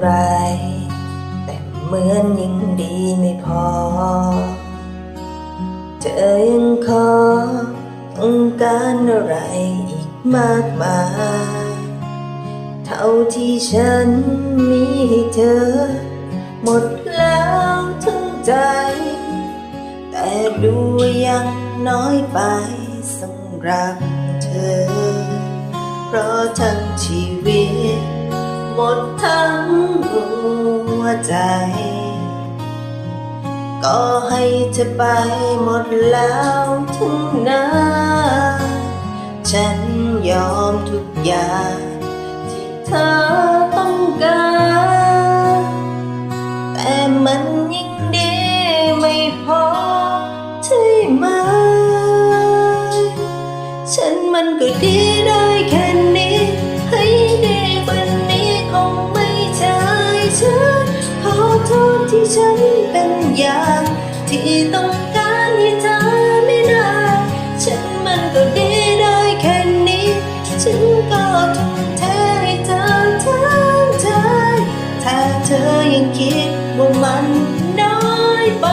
ไร แต่เหมือนยิ่งดีไม่พอ เธอยังขอต้องการอะไรอีกมากมาย เท่าที่ฉันมีให้เธอ หมดแล้วทั้งใจ แต่ดูยังน้อยไปสำหรับเธอ เพราะทั้งชีวิต หมดทั้งหัวใจ ก็ให้เธอไปหมดแล้วทั้งนั้นฉันยอมทุกอย่างที่เธอต้องการ แต่มันยิ่งดีไม่พอใช่ไหม ฉันเป็นอย่าง ที่ต้องการให้เธอไม่ได้ ฉันมันก็ดีได้แค่นี้ ฉันก็ทุ่มเทให้เธอทั้งใจถ้าเธอยังคิดว่ามันน้อยไป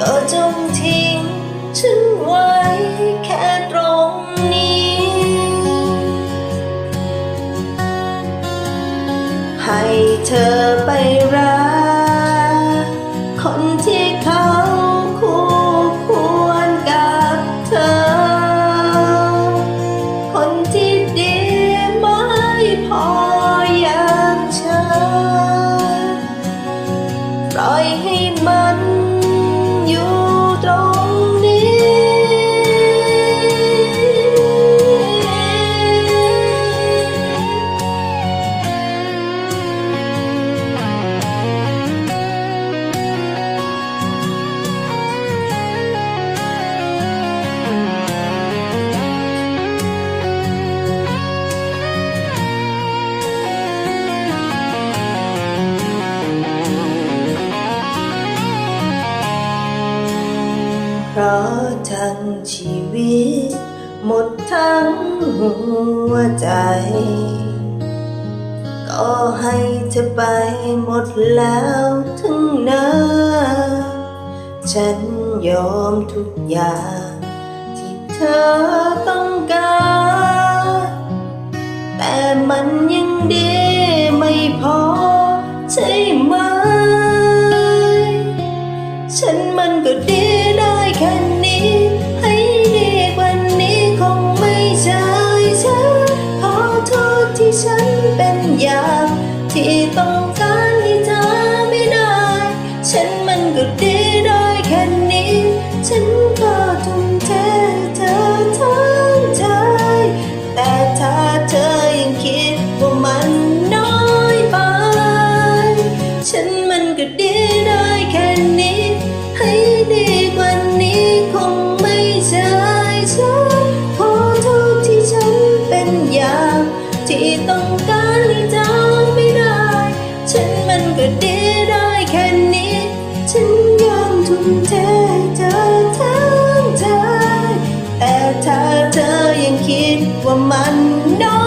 ก็จงที เธอไปรักคนที่เขาคู่ควรกับเธอ คนที่ดีไม่พออย่างเธอปล่อยใราะทั้งชีวิต หมดทั้งหัวใจ ก็ให้เธอไปหมดแล้วทั้งนั้นฉันยอมทุกอย่าง ที่เธอต้องการ แต่มันยังดี เธอเธอเธอเธอแต่ถ้าเธอยังคิดว่ามันน้อย